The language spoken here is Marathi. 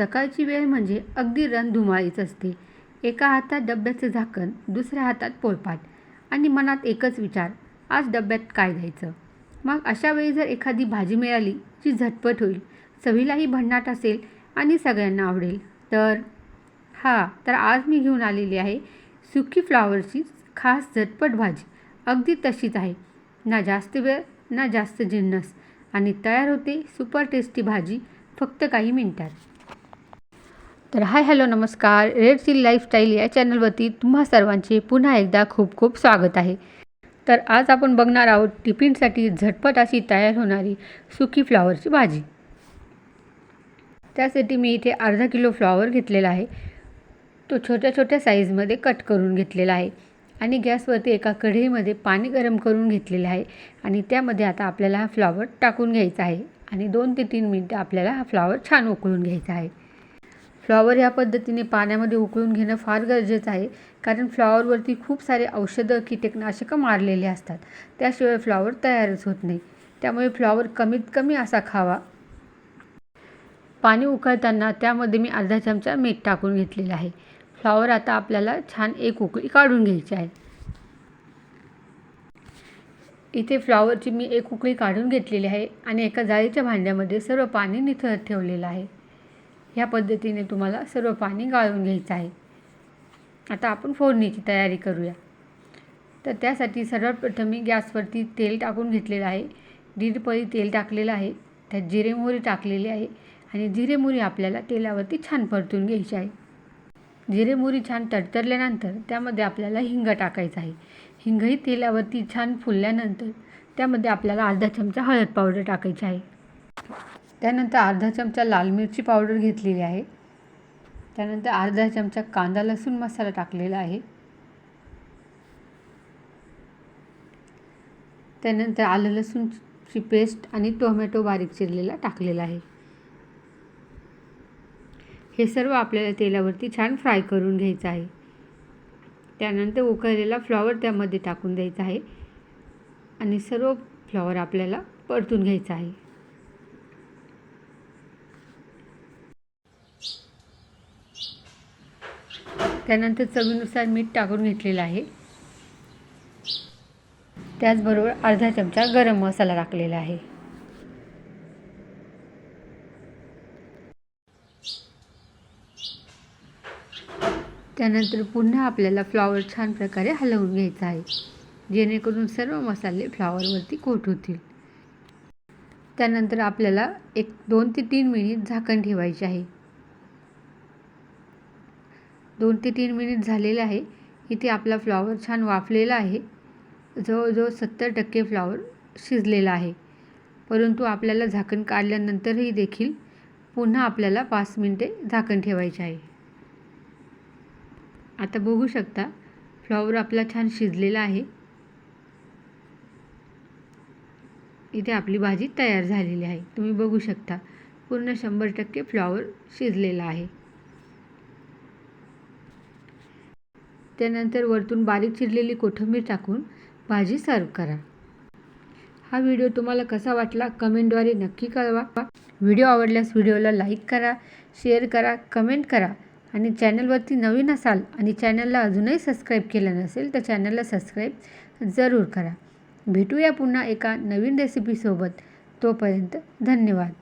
सकाळची वेळ म्हणजे अगदी रणधुमाळीच असते. एका हातात डब्याचं झाकण दुसऱ्या हातात पोळपाट आणि मनात एकच विचार आज डब्यात काय द्यायचं मग अशा वेळी जर एखादी भाजी मिळाली जी झटपट होईल चवीलाही भन्नाट असेल आणि सगळ्यांना आवडेल तर? हा तर आज मी घेऊन आलेली आहे सुकी फ्लावरची खास झटपट भाजी. अगदी तशीच आहे. ना जास्त वेळ ना जास्त जिन्नस आणि तयार होते सुपर टेस्टी भाजी फक्त काही मिनिटात. तर हाय हॅलो नमस्कार. रेड सील लाईफस्टाईल या चॅनलवरती तुम्हा सर्वांचे पुन्हा एकदा खूप खूप स्वागत आहे. तर आज आपण बघणार आहोत टिफिनसाठी झटपट अशी तयार होणारी सुकी फ्लॉवरची भाजी. त्यासाठी मी इथे अर्धा किलो फ्लॉवर घेतलेला आहे. तो छोट्या छोट्या साईजमध्ये कट करून घेतलेला आहे आणि गॅसवरती एका कढईमध्ये पाणी गरम करून घेतलेलं आहे आणि त्यामध्ये आता आपल्याला हा फ्लॉवर टाकून घ्यायचा आहे आणि दोन ते तीन मिनटं आपल्याला हा फ्लॉवर छान उकळून घ्यायचा आहे. फ्लॉवर या पद्धतीने पाण्यामध्ये उकळून घेणं फार गरजेचं आहे. कारण फ्लॉवरवरती खूप सारे औषधं कीटकनाशकं मारलेले असतात. त्याशिवाय फ्लॉवर तयारच होत नाही. त्यामुळे फ्लॉवर कमीत कमी असा खावा. पाणी उकळताना त्यामध्ये मी अर्धा चमचा मीठ टाकून घेतलेलं आहे. फ्लॉवर आता आपल्याला छान एक उकळी काढून घ्यायची आहे. इथे फ्लॉवरची मी एक उकळी काढून घेतलेली आहे आणि एका जाळीच्या भांड्यामध्ये सर्व पाणी निथळत ठेवलेलं आहे. ह्या पद्धतीने तुम्हाला सर्व पाणी गाळून घ्यायचं आहे. आता आपण फोडणीची तयारी करूया. तर त्यासाठी सर्वात मी गॅसवरती तेल टाकून घेतलेलं आहे. दीड पळी तेल टाकलेलं आहे. त्यात जिरे मोहरी टाकलेली आहे आणि जिरे मोहरी आपल्याला तेलावरती छान परतून घ्यायची आहे. जिरे मोहरी छान तडतरल्यानंतर त्यामध्ये आपल्याला हिंग टाकायचं आहे. हिंगही तेलावरती छान फुलल्यानंतर त्यामध्ये आपल्याला अर्धा चमचा हळद पावडर टाकायची आहे. त्यानंतर अर्धा चमचा लाल मिरची पावडर घेतलेली आहे. त्यानंतर अर्धा चमचा कांदा लसूण मसाला टाकलेला आहे. त्यानंतर आलं लसूणची पेस्ट आणि टोमॅटो बारीक चिरलेला टाकलेला आहे. हे सर्व आपल्याला तेलावरती छान फ्राय करून घ्यायचं आहे. त्यानंतर उकळलेला फ्लॉवर त्यामध्ये टाकून द्यायचा आहे. आणि सर्व फ्लॉवर आपल्याला परतून घ्यायचा आहे. त्यानंतर चवीनुसार मीठ टाकून घेतलेलं आहे. त्याचबरोबर अर्धा चमचा गरम मसाला टाकलेला आहे. त्यानंतर पुन्हा आपल्याला फ्लॉवर छान प्रकारे हलवून घ्यायचा आहे. जेणेकरून सर्व मसाले फ्लॉवरवरती कोट होतील. त्यानंतर आपल्याला एक दोन ते तीन मिनिट झाकण ठेवायचे आहे. दोन ते तीन मिनिट झालेले आहे. इथे आपला फ्लॉवर छान वाफलेला आहे. जवळजवळ सत्तर टक्के फ्लॉवर शिजलेला आहे. परंतु आपल्याला झाकण काढल्यानंतरही देखील पुन्हा आपल्याला पाच मिनटे झाकण ठेवायचे आहे. आता बघू शकता फ्लॉवर आपला छान शिजलेला आहे. इथे आपली भाजी तयार झालेली आहे. तुम्ही बघू शकता पूर्ण शंभर टक्के फ्लॉवर शिजलेला आहे. त्यानंतर वरतून बारीक चिरलेली कोथिंबीर टाकून भाजी सर्व करा. हा व्हिडिओ तुम्हाला कसा वाटला कमेंटद्वारे नक्की कळवा. व्हिडिओ आवडल्यास व्हिडिओला लाईक करा शेअर करा कमेंट करा आणि चॅनलवरती नवीन असाल आणि चॅनलला अजूनही सबस्क्राईब केलं नसेल तर चॅनलला सबस्क्राईब जरूर करा. भेटूया पुन्हा एका नवीन रेसिपीसोबत तोपर्यंत धन्यवाद.